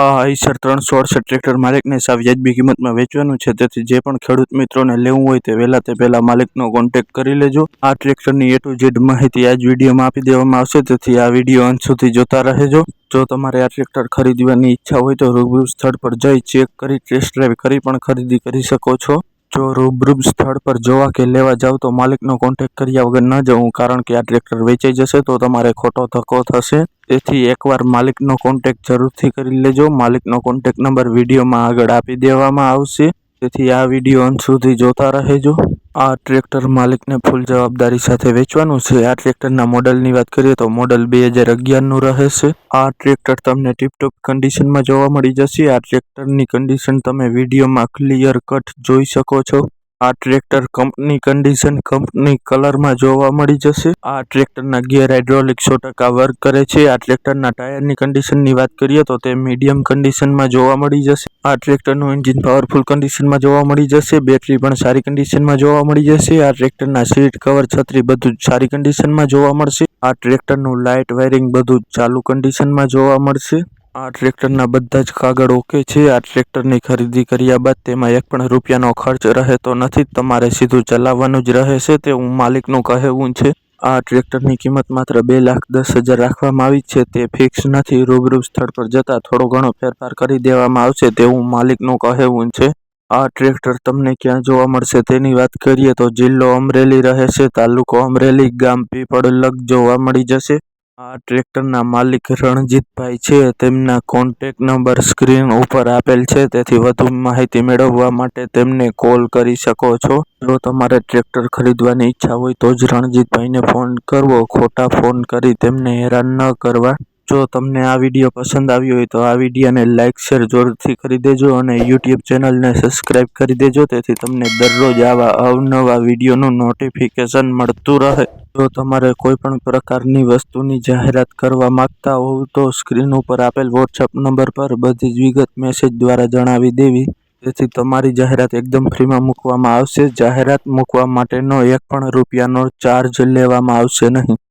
Eicher ત્રણસો અડસઠ tractor માલિકને સાવ વ્યાજબી કિંમતમાં વેચવાનું છે. તેથી જે પણ ખેડૂત મિત્રોને લેવું હોય તે વહેલા તે પહેલાં માલિકનો કોન્ટેક્ટ કરી લેજો. આ ટ્રેક્ટરની એ ટુ ઝેડ માહિતી આ જ વિડીયોમાં આપી દેવામાં આવશે. તેથી આ વીડિયો અંત સુધી જોતા રહેજો. જો તમારે આ ટ્રેક્ટર ખરીદવાની ઈચ્છા હોય તો રૂબરૂ સ્થળ પર જઈ ચેક કરી ટેસ્ટ ડ્રાઈવ કરી પણ ખરીદી કરી શકો છો. જો રૂબરૂ સ્થળ પર જોવા કે લેવા જાવ તો માલિકનો કોન્ટેક કર્યા વગર ન જવું, કારણ કે આ ટ્રેક્ટર વેચાઈ જશે તો તમારે ખોટો ધક્કો થશે. તેથી એકવાર માલિકનો કોન્ટેક જરૂરથી કરી લેજો. માલિકનો કોન્ટેક નંબર વિડીયોમાં આગળ આપી દેવામાં આવશે. તેથી આ વીડિયો અંત સુધી જોતા રહેજો. આ ટ્રેક્ટર માલિકને ફૂલ જવાબદારી સાથે વેચવાનું છે. આ ટ્રેક્ટરના મોડલની વાત કરીએ તો મોડલ બે હજાર અગિયારનું રહેશે. આ ટ્રેક્ટર તમને ટીપટોપ કન્ડિશનમાં જોવા મળી જશે. આ ટ્રેક્ટરની કન્ડિશન તમે વિડીયોમાં ક્લિયર કટ જોઈ શકો છો. આ ટ્રેક્ટર કંપની કન્ડિશન કંપની કલરમાં જોવા મળી જશે. આ ટ્રેક્ટરના ગિયર હાઇડ્રોલિક સો ટકા વર્ક કરે છે. આ ટ્રેક્ટરના ટાયરની કન્ડિશનની વાત કરીએ તો તે મીડિયમ કન્ડિશનમાં જોવા મળી જશે. આ ટ્રેક્ટરનું એન્જિન પાવરફુલ કન્ડિશનમાં જોવા મળી જશે. બેટરી પણ સારી કન્ડિશનમાં જોવા મળી જશે. આ ટ્રેક્ટરના સીટ કવર છત્રી બધું જ સારી કન્ડિશનમાં જોવા મળશે. આ ટ્રેક્ટરનું લાઇટ વાયરિંગ બધું ચાલુ કન્ડિશનમાં જોવા મળશે. આ ટ્રેક્ટરના બધા જ કાગળ ઓકે છે. આ ટ્રેક્ટરની ખરીદી કર્યા બાદ તેમાં એક પણ રૂપિયાનો ખર્ચ રહેતો નથી. તમારે સીધું ચલાવવાનું જ રહેશે તેવું માલિકનું કહેવું છે. આ ટ્રેક્ટરની કિંમત માત્ર બે લાખ દસ હજાર રાખવામાં આવી છે. તે ફિક્સ નથી. રૂબરૂ સ્થળ પર જતાં થોડો ઘણો ફેરફાર કરી દેવામાં આવશે તેવું માલિકનું કહેવું છે. આ ટ્રેક્ટર તમને ક્યાં જોવા મળશે તેની વાત કરીએ તો જિલ્લો અમરેલી રહેશે. તાલુકો અમરેલી, ગામ પીપળલગ જોવા મળી જશે. આ ટ્રેક્ટરના માલિક રણજીતભાઈ છે. તેમના કોન્ટેક નંબર સ્ક્રીન ઉપર આપેલ છે. તેથી વધુ માહિતી મેળવવા માટે તેમને કોલ કરી શકો છો. જો તમારે ટ્રેક્ટર ખરીદવાની ઈચ્છા હોય તો જ રણજીતભાઈને ફોન કરવો. ખોટા ફોન કરી તેમને હેરાન ન કરવા. જો તમને આ વીડિયો પસંદ આવ્યો હોય તો આ વિડીયોને લાઇક શેર જોરથી કરી દેજો અને યુટ્યુબ ચેનલને સબસ્ક્રાઈબ કરી દેજો. તેથી તમને દરરોજ આવા અવનવા વિડીયોનું નોટિફિકેશન મળતું રહે. જો તમારે કોઈ પણ પ્રકારની વસ્તુની જાહેરાત કરવા માગતા હોવ તો સ્ક્રીન ઉપર આપેલ વોટ્સઅપ નંબર પર બધી જ વિગત મેસેજ દ્વારા જણાવી દેવી. જેથી તમારી જાહેરાત એકદમ ફ્રીમાં મૂકવામાં આવશે. જાહેરાત મૂકવા માટેનો એક પણ રૂપિયાનો ચાર્જ લેવામાં આવશે નહીં.